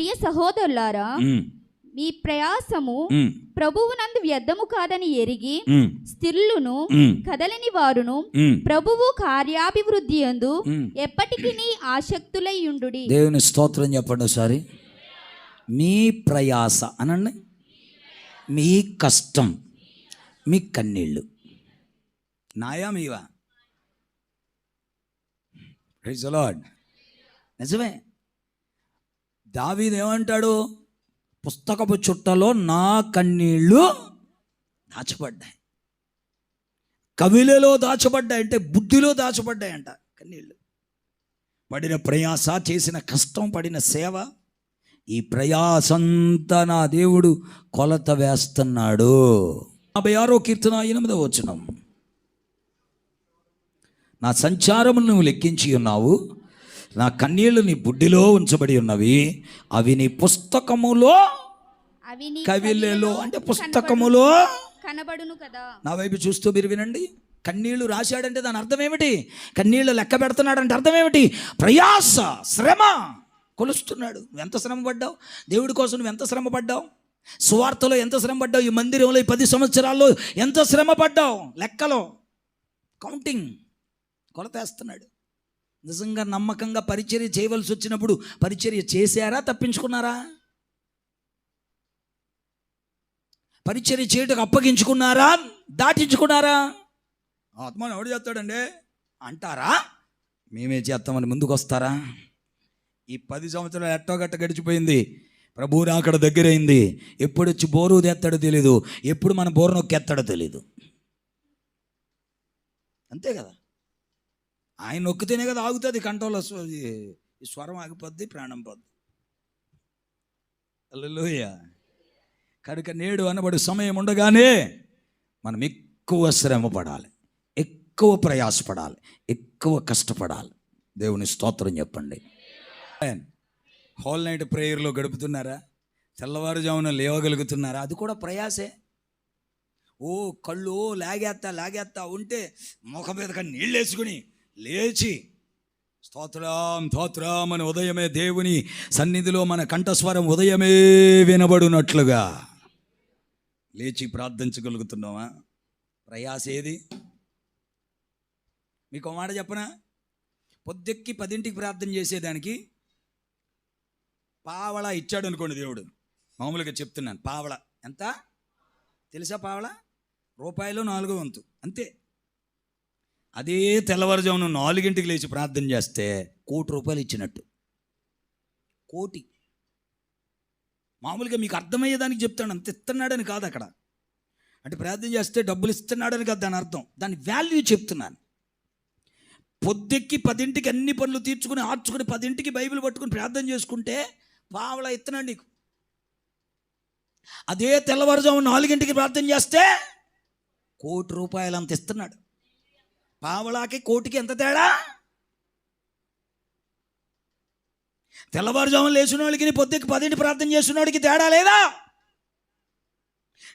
దాసులారా ఉమ్, మీ ప్రయాసము ప్రభువునందు వ్యర్థము కాదని ఎరిగి స్థిరులను కదలని వారును ప్రభువు కార్యాభివృద్ధి యందు ఉమ్. ఎప్పటికీ ఆసక్తులయ్యుండు దేవుని స్తోత్రం చెప్పండి ఒకసారి. మీ ప్రయాస అనండి. మీ కష్టం మీ కన్నీళ్ళు. నాయా మీవా? Praise the Lord. నిజమే. దావీదు ఏమంటాడు పుస్తకపు చుట్టలో నా కన్నీళ్ళు దాచబడ్డాయి. కవిలలో దాచబడ్డాయి అంటే బుద్ధిలో దాచబడ్డాయంట కన్నీళ్ళు పడిన ప్రయాస చేసిన కష్టం పడిన సేవ ఈ ప్రయాసంతా నా దేవుడు కొలత వేస్తున్నాడు. యాభై ఆరో కీర్తన ఎనిమిదవ వచనం. నా సంచారమును నువ్వు లెక్కించి ఉన్నావు. నా కన్నీళ్ళు నీ బుడ్డిలో ఉంచబడి ఉన్నవి అవి నీ పుస్తకములో కవిలలో అంటే పుస్తకములో కనబడును కదా. నా వైపు చూస్తూ మీరు వినండి. కన్నీళ్ళు రాశాడంటే దాని అర్థం ఏమిటి? కన్నీళ్ళు లెక్క పెడుతున్నాడంటే అర్థం ఏమిటి? ప్రయాస శ్రమ కొలుస్తున్నాడు. నువ్వు ఎంత శ్రమ పడ్డావు? దేవుడి కోసం నువ్వు ఎంత శ్రమ పడ్డావు? సువార్తలో ఎంత శ్రమ పడ్డావు? ఈ మందిరంలో ఈ పది సంవత్సరాల్లో ఎంత శ్రమ పడ్డావు? లెక్కలో కౌంటింగ్ కొలతేస్తున్నాడు. నిజంగా నమ్మకంగా పరిచర్య చేయవలసి వచ్చినప్పుడు పరిచర్య చేశారా తప్పించుకున్నారా? పరిచర్య చేయటకు అప్పగించుకున్నారా దాటించుకున్నారా? ఆత్మని ఎవడు చేస్తాడండి? అంటారా? మేమే చేస్తామని ముందుకు వస్తారా? ఈ పది సంవత్సరాలు ఎట్టో గట్ట గడిచిపోయింది. ప్రభువు అక్కడ దగ్గరైంది. ఎప్పుడు వచ్చి బోరు తెస్తాడో తెలీదు. ఎప్పుడు మన బోరు నొక్కేస్తాడో తెలీదు. అంతే కదా? ఆయన నొక్కితేనే కదా ఆగుతుంది కంట్రోల్ ఈ స్వరం ఆగిపోద్ది ప్రాణం పోద్ది. అల్లెలూయ. కనుక నేడు అనబడు సమయం ఉండగానే మనం ఎక్కువ శ్రమ పడాలి ఎక్కువ ప్రయాసపడాలి ఎక్కువ కష్టపడాలి. దేవుని స్తోత్రం చెప్పండి. హోల్ నైట్ ప్రేయర్లో గడుపుతున్నారా? తెల్లవారుజామున లేవగలుగుతున్నారా? అది కూడా ప్రయాసే. ఓ కళ్ళు ఓ లాగేస్తా లాగేస్తా ఉంటే ముఖం మీదకి నీళ్ళు వేసుకుని లేచి స్తోత్రం స్తోత్రం అని ఉదయమే దేవుని సన్నిధిలో మన కంఠస్వరం ఉదయమే వినబడునట్లుగా. లేచి ప్రార్థించగలుగుతున్నావా? ప్రయాస ఏది? మీకు మాట చెప్పనా? పొద్దెక్కి పదింటికి ప్రార్థన చేసేదానికి పావళ ఇచ్చాడు అనుకోండి దేవుడు. మామూలుగా చెప్తున్నాను పావళ ఎంత? తెలుసా పావళ రూపాయలు నాలుగో వంతు. అంతే. అదే తెల్లవారుజామున నాలుగింటికి లేచి ప్రార్థన చేస్తే కోటి రూపాయలు ఇచ్చినట్టు. కోటి. మామూలుగా మీకు అర్థమయ్యేదానికి చెప్తాను. అంత ఇస్తున్నాడని కాదు అక్కడ. అంటే ప్రార్థన చేస్తే డబ్బులు ఇస్తున్నాడని కాదు దాని అర్థం. దాని వాల్యూ చెప్తున్నాను. పొద్దెక్కి పదింటికి అన్ని పనులు తీర్చుకుని ఆర్చుకుని పదింటికి బైబిల్ పట్టుకుని ప్రార్థన చేసుకుంటే పావలా ఇస్తున్నాడు నీకు. అదే తెల్లవారుజాము నాలుగింటికి ప్రార్థన చేస్తే కోటి రూపాయలు అంత ఇస్తున్నాడు. పావలాకి కోటికి ఎంత తేడా? తెల్లవారుజామున లేచిన వాళ్ళకి పొద్దుకి పదింటి ప్రార్థన చేస్తున్నవాడికి తేడా లేదా?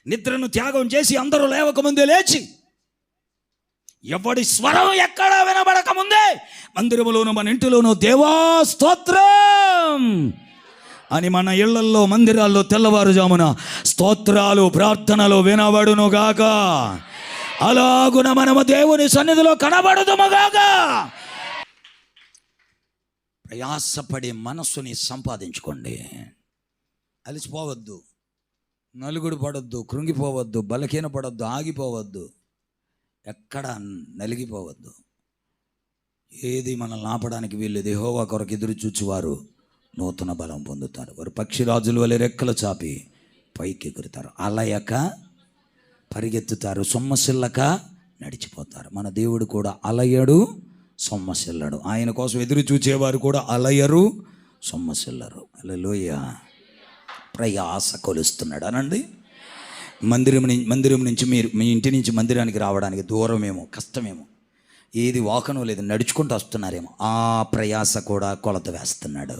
నిద్రను త్యాగం చేసి అందరూ లేవకముందే లేచి ఎవడి స్వరం ఎక్కడా వినబడకముందే మందిరములోను మన ఇంటిలోను దేవా స్తోత్రం! అని మన ఇళ్ళల్లో మందిరాల్లో తెల్లవారుజామున స్తోత్రాలు ప్రార్థనలు వినబడును గాక అలాగున మనము దేవుని సన్నిధిలో కనబడదు గాక ప్రయాసపడి మనస్సుని సంపాదించుకోండి. అలసిపోవద్దు. నలుగుడు పడొద్దు కృంగిపోవద్దు బలహీన పడొద్దు ఆగిపోవద్దు. ఎక్కడ నలిగిపోవద్దు. ఏది మనల్ని ఆపడానికి వీళ్ళు దేహోవా కొరకు ఎదురు చూచువారు నూతన బలం పొందుతారు. వారు పక్షిరాజుల వలె రెక్కలు చాపి పైకి ఎగురుతారు అలయక పరిగెత్తుతారు. సొమ్మసిల్లక నడిచిపోతారు. మన దేవుడు కూడా అలయడు సొమ్మసిల్లడు ఆయన కోసం ఎదురు చూచేవారు కూడా అలయరు సొమ్మసిల్లరు అలలోయ ప్రయాస కొలుస్తున్నాడు. అనండి. మందిరం మందిరం నుంచి మీరు మీ ఇంటి నుంచి మందిరానికి రావడానికి దూరమేమో కష్టమేమో ఏది వాకనో లేదు నడుచుకుంటూ వస్తున్నారేమో ఆ ప్రయాస కూడా కొలత వేస్తున్నాడు.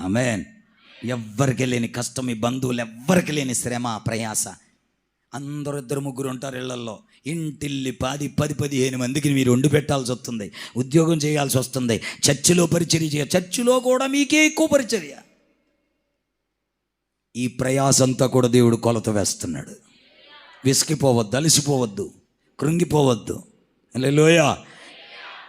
ఆమెన్. ఎవ్వరికి లేని కష్టం ఈ బంధువులు ఎవ్వరికి లేని శ్రమ ప్రయాస. అందరు ఇద్దరు ముగ్గురు ఉంటారు ఇళ్ళల్లో. ఇంటిల్లి పాది పది పదిహేను మందికి మీరు వండి పెట్టాల్సి వస్తుంది. ఉద్యోగం చేయాల్సి వస్తుంది. చర్చిలో పరిచర్య చేయ చర్చిలో కూడా మీకే ఎక్కువ పరిచర్య. ఈ ప్రయాసంతా కూడా దేవుడు కొలత వేస్తున్నాడు. విసిగిపోవద్దు అలసిపోవద్దు కృంగిపోవద్దు. లోయ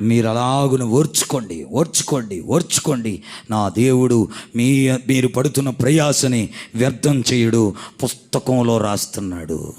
మీరు అలాగున ఓర్చుకోండి ఓర్చుకోండి ఓర్చుకోండి. నా దేవుడు మీ మీరు పడుతున్న ప్రయాసని వ్యర్థం చేయుడు పుస్తకంలో రాస్తున్నాడు.